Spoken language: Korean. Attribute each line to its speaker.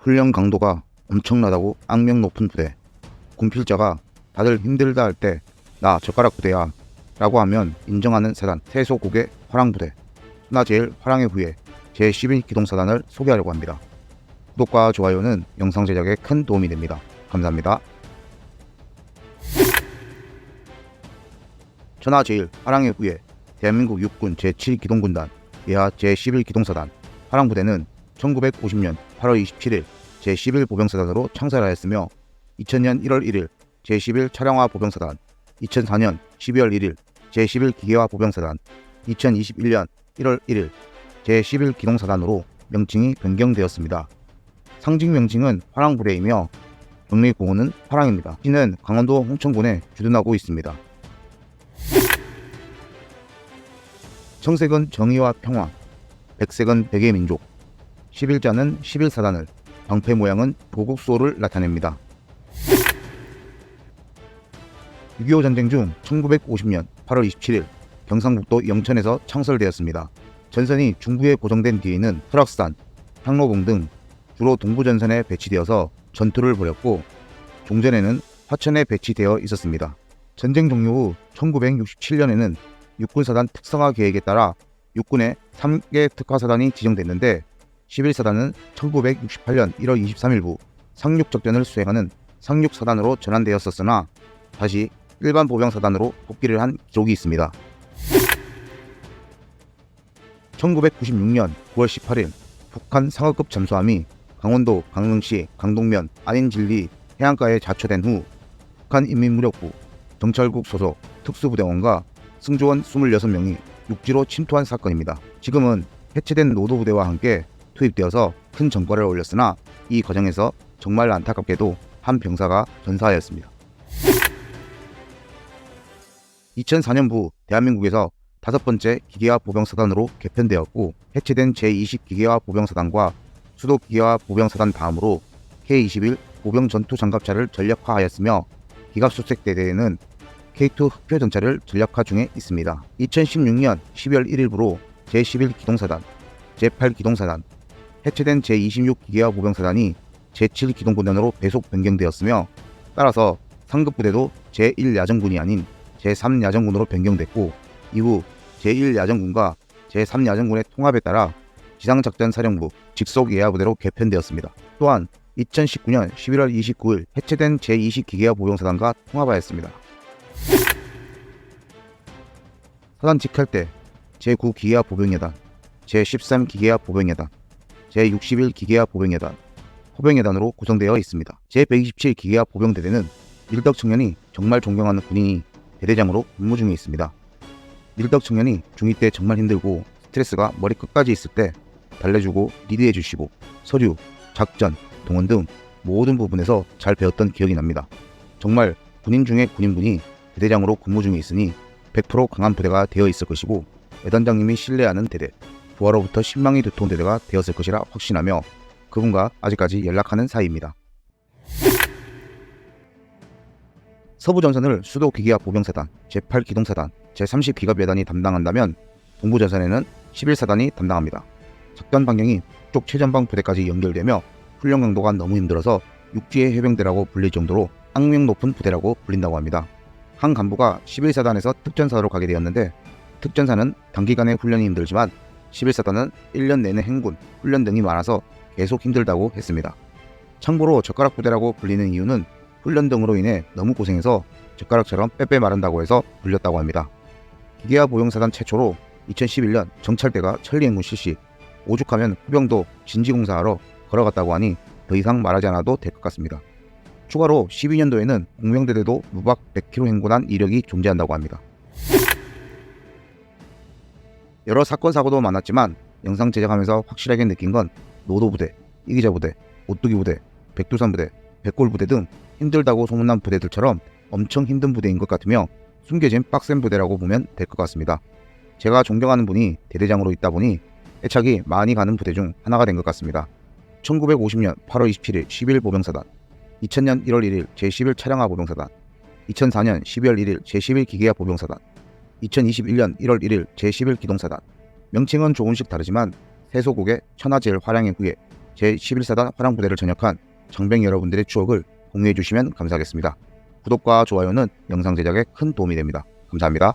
Speaker 1: 훈련 강도가 엄청나다고 악명 높은 부대. 군필자가 다들 힘들다 할 때 나 젓가락 부대야 라고 하면 인정하는 사단 태소국의 화랑부대. 하나제일 화랑의 후예 제11 기동사단을 소개하려고 합니다. 구독과 좋아요는 영상 제작에 큰 도움이 됩니다. 감사합니다. 천하 제일 화랑의 후예 대한민국 육군 제7기동군단 예하 제11기동사단 화랑부대는 1950년 8월 27일 제11 보병사단으로 창설하였으며 2000년 1월 1일 제11 차량화 보병사단 2004년 12월 1일 제11 기계화 보병사단 2021년 1월 1일 제11 기동사단으로 명칭이 변경되었습니다. 상징 명칭은 화랑부대이며 경리공원은 화랑입니다. 시는 강원도 홍천군에 주둔하고 있습니다. 청색은 정의와 평화, 백색은 백의 민족, 11자는 11사단을, 방패 모양은 보국소를 나타냅니다. 6.25 전쟁 중 1950년 8월 27일 경상북도 영천에서 창설되었습니다. 전선이 중부에 고정된 뒤에는 설악산, 향로봉 등 주로 동부 전선에 배치되어서 전투를 벌였고 종전에는 화천에 배치되어 있었습니다. 전쟁 종료 후 1967년에는 육군사단 특성화 계획에 따라 육군에 3개 특화사단이 지정됐는데 11사단은 1968년 1월 23일부 상륙작전을 수행하는 상륙사단으로 전환되었었으나 다시 일반 보병사단으로 복귀를 한 기록이 있습니다. 1996년 9월 18일 북한 상하급 잠수함이 강원도 강릉시 강동면 안인진리 해안가에 자초된 후 북한 인민무력부 정찰국 소속 특수부대원과 승조원 26명이 육지로 침투한 사건입니다. 지금은 해체된 노도부대와 함께 투입되어서 큰 전과를 올렸으나 이 과정에서 정말 안타깝게도 한 병사가 전사하였습니다. 2004년 부 대한민국에서 다섯 번째 기계화 보병사단으로 개편되었고 해체된 제20 기계화 보병사단과 수도 기계화 보병사단 다음으로 K21 보병 전투 장갑차를 전력화하였으며 기갑수색대대에는 K2 흑표 전차를 전력화 중에 있습니다. 2016년 12월 1일부로 제11 기동사단, 제8 기동사단, 해체된 제26 기계화 보병사단이 제7 기동군단으로 배속 변경되었으며 따라서 상급 부대도 제1 야전군이 아닌 제3 야전군으로 변경됐고 이후 제1 야전군과 제3 야전군의 통합에 따라 지상작전사령부 직속 예하부대로 개편되었습니다. 또한 2019년 11월 29일 해체된 제20 기계화 보병사단과 통합하였습니다. 사단 직할 때 제9 기계화 보병여단, 제13 기계화 보병여단, 제61 기계화 보병여단, 호병여단으로 구성되어 있습니다. 제127 기계화 보병대대는 일덕 청년이 정말 존경하는 군인이 대대장으로 근무 중에 있습니다. 일덕 청년이 중2 때 정말 힘들고 스트레스가 머리 끝까지 있을 때 달래주고 리드해주시고 서류, 작전, 동원 등 모든 부분에서 잘 배웠던 기억이 납니다. 정말 군인 중에 군인분이 대대장으로 근무 중에 있으니 100% 강한 부대가 되어 있을 것이고 외단장님이 신뢰하는 대대, 부하로부터 신망이 두터운 대대가 되었을 것이라 확신하며 그분과 아직까지 연락하는 사이입니다. 서부 전선을 수도 기계화 보병사단, 제8 기동사단, 제30 기갑여단이 담당한다면 동부 전선에는 11사단이 담당합니다. 작전 반경이 북쪽 최전방 부대까지 연결되며 훈련 강도가 너무 힘들어서 육지의 해병대라고 불릴 정도로 악명 높은 부대라고 불린다고 합니다. 한 간부가 11사단에서 특전사로 가게 되었는데 특전사는 단기간에 훈련이 힘들지만 11사단은 1년 내내 행군, 훈련 등이 많아서 계속 힘들다고 했습니다. 참고로 젓가락 부대라고 불리는 이유는 훈련 등으로 인해 너무 고생해서 젓가락처럼 빼빼 마른다고 해서 불렸다고 합니다. 기계화 보용사단 최초로 2011년 정찰대가 천리행군 실시, 오죽하면 후병도 진지공사하러 걸어갔다고 하니 더 이상 말하지 않아도 될 것 같습니다. 추가로 12년도에는 공명대대도 무박 100km 행군한 이력이 존재한다고 합니다. 여러 사건 사고도 많았지만 영상 제작하면서 확실하게 느낀 건 노도 부대, 이기자 부대, 오뚜기 부대, 백두산 부대, 백골 부대 등 힘들다고 소문난 부대들처럼 엄청 힘든 부대인 것 같으며 숨겨진 빡센 부대라고 보면 될 것 같습니다. 제가 존경하는 분이 대대장으로 있다 보니 애착이 많이 가는 부대 중 하나가 된 것 같습니다. 1950년 8월 27일 11 보병사단, 2000년 1월 1일 제11 차량화 보병사단, 2004년 12월 1일 제11 기계화 보병사단, 2021년 1월 1일 제11 기동사단. 명칭은 조금씩 다르지만 세소국의 천하제일 화량의 후예 제11사단 화랑부대를 전역한 장병 여러분들의 추억을 공유해 주시면 감사하겠습니다. 구독과 좋아요는 영상 제작에 큰 도움이 됩니다. 감사합니다.